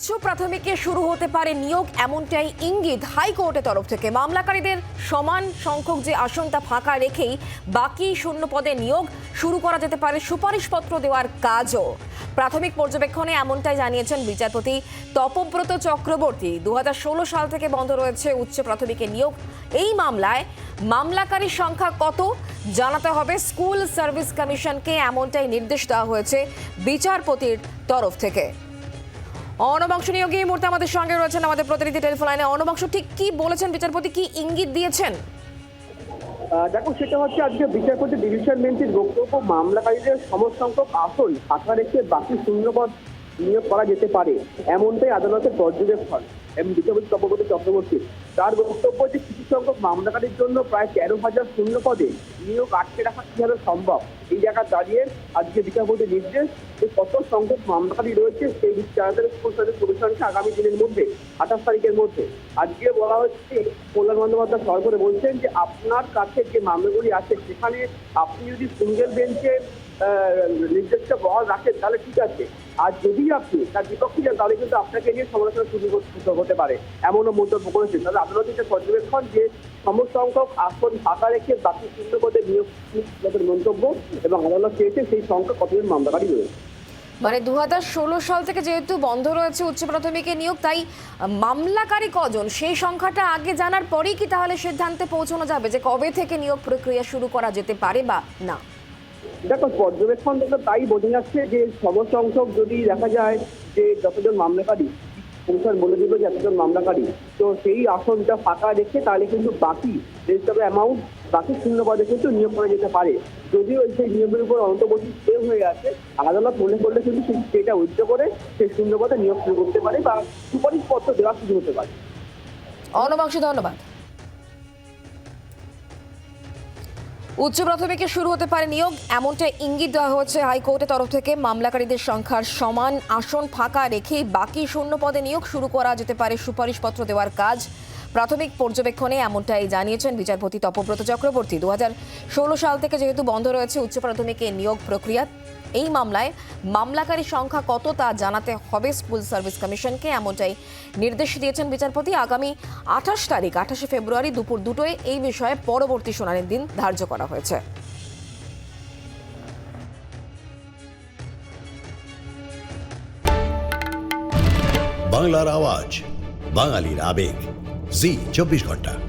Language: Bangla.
উচ্চ প্রাথমিকে শুরু হতে পারে নিয়োগ, এমনটাই ইঙ্গিত হাইকোর্টের তরফ থেকে। মামলাকারীদের সমান সংখ্যক যে আসন তা ফাঁকা রেখেই বাকি শূন্য পদে নিয়োগ শুরু করা যেতে পারে সুপারিশপত্র দেওয়ার কাজও। প্রাথমিক পর্যবেক্ষণে এমনটাই জানিয়েছেন বিচারপতি তপব্রত চক্রবর্তী। দু হাজার ষোলো সাল থেকে বন্ধ রয়েছে উচ্চ প্রাথমিকে নিয়োগ। এই মামলায় মামলাকারীর সংখ্যা কত? জানাতে হবে স্কুল সার্ভিস কমিশনকে, এমনটাই নির্দেশ দেওয়া হয়েছে বিচারপতির তরফ থেকে। অনবাংশ নিয়োগে এই মুহূর্তে আমাদের সঙ্গে রয়েছেন আমাদের প্রতিনিধি টেলিফোন লাইনে। অনবাংশ, ঠিক কি বলেছেন? বিচারপতি কি ইঙ্গিত দিয়েছেন? দেখো সেটা হচ্ছে আজকে বিচারপতি ডিভিশন বেঞ্চের বক্তব্য, মামলাকারীদের সমসংখ্যক আসন আশা রেখে বাকি শূন্যপদ নিয়োগ করা যেতে পারে। এমনটাই আদালতের পর্যবেক্ষণ। এবং বিচারপতি চক্রবর্তী চক্রবর্তী। তার বক্তব্য যে কিছু সংখ্যক মামলাকারীর জন্য প্রায় তেরো হাজার শূন্য পদে নিয়োগ আটকে রাখা কীভাবে সম্ভব? এই জায়গা দাঁড়িয়ে আজকে বিচারপতির নির্দেশ যে কত সংখ্যক মামলাকারী রয়েছে সেই বিচারকের কমিশনকে আগামী দিনের মধ্যে, আঠাশ তারিখের মধ্যে। আজকে বলা হচ্ছে, কল্যাণ বন্দ্যোপাধ্যায় সরকারে বলছেন যে আপনার কাছে যে মামলাগুলি আছে, সেখানে আপনি যদি সিঙ্গেল বেঞ্চে নির্দেশটা বহাল রাখেন, তাহলে ঠিক আছে। আর যদি আপনি তার বিপক্ষে যান, তাহলে কিন্তু আপনাকে নিয়ে সমালোচনা শুরু হতে পারে। এমনও মন্তব্য করেছেন। তাহলে আদালতের যে পর্যবেক্ষণ যে সমসংখ্যক আসন ফাঁকা রেখে বাকি শূন্য পদে নিয়োগ মন্তব্য এবং আদালত চেয়েছে সেই সংখ্যা কতজন মামলাকারী রয়েছে। মানে দু হাজার ষোলো সাল থেকে যেহেতু বন্ধ রয়েছে উচ্চ প্রাথমিকে নিয়োগ, তাই মামলাকারী কজন, সেই সংখ্যাটা আগে জানার পরেই কি তাহলে সিদ্ধান্তে পৌঁছানো যাবে যে কবে থেকে নিয়োগ প্রক্রিয়া শুরু করা যেতে পারে বা না? দেখো, পর্যবেক্ষণ থেকে তাই বোঝা যাচ্ছে যে সমসংখ্যক যদি দেখা যায় যে যতজন মামলাকারী কমিশন বলে দিল যে এতজন মামলাকারী, তো সেই আসনটা ফাঁকা রেখে তাহলে কিন্তু বাকি রেজিস্টার অ্যামাউন্ট বাকি শূন্য পদে কিন্তু নিয়োগ করা যেতে পারে। যদিও সেই নিয়মের উপর অন্তর্বর্তী স্টে হয়ে আছে আদালত মনে করলে কিন্তু সেই স্টেটা উইথড্র করে সেই শূন্য পদে নিয়োগ করতে পারে বা সুপারিশপত্র দেওয়া শুরু হতে পারে। অনবাংশ ধন্যবাদ। উচ্চ প্রাথমিকে শুরু হতে পারে নিয়োগ, এমনটা ইঙ্গিত দেওয়া হয়েছে হাইকোর্টের তরফ থেকে। মামলাকারীদের সংখ্যার সমান আসন ফাঁকা রেখে বাকি শূন্য পদে নিয়োগ শুরু করা যেতে পারে। সুপারিশপত্র দেওয়ার কাজ প্রাথমিক পর্যবেক্ষণে এমনটাই জানিয়েছেন বিচারপতি তপব্রত চক্রবর্তী। দুহাজার ষোলো সাল থেকে যেহেতু বন্ধ রয়েছে, উচ্চ প্রাথমিকে নিয়োগ প্রক্রিয়া, এই মামলায় মামলাকারীর সংখ্যা কত তা জানাতে হবে স্কুল সার্ভিস কমিশনকে, এমনটাই নির্দেশ দিয়েছেন বিচারপতি। আগামী আঠাশ তারিখ, আঠাশে ফেব্রুয়ারি দুপুর দুটোয় এই বিষয়ে পরবর্তী শুনানির দিন ধার্য করা হয়েছে। বাংলার আওয়াজ, বাঙালির আবেগ। জি চব্বিশ ঘণ্টা।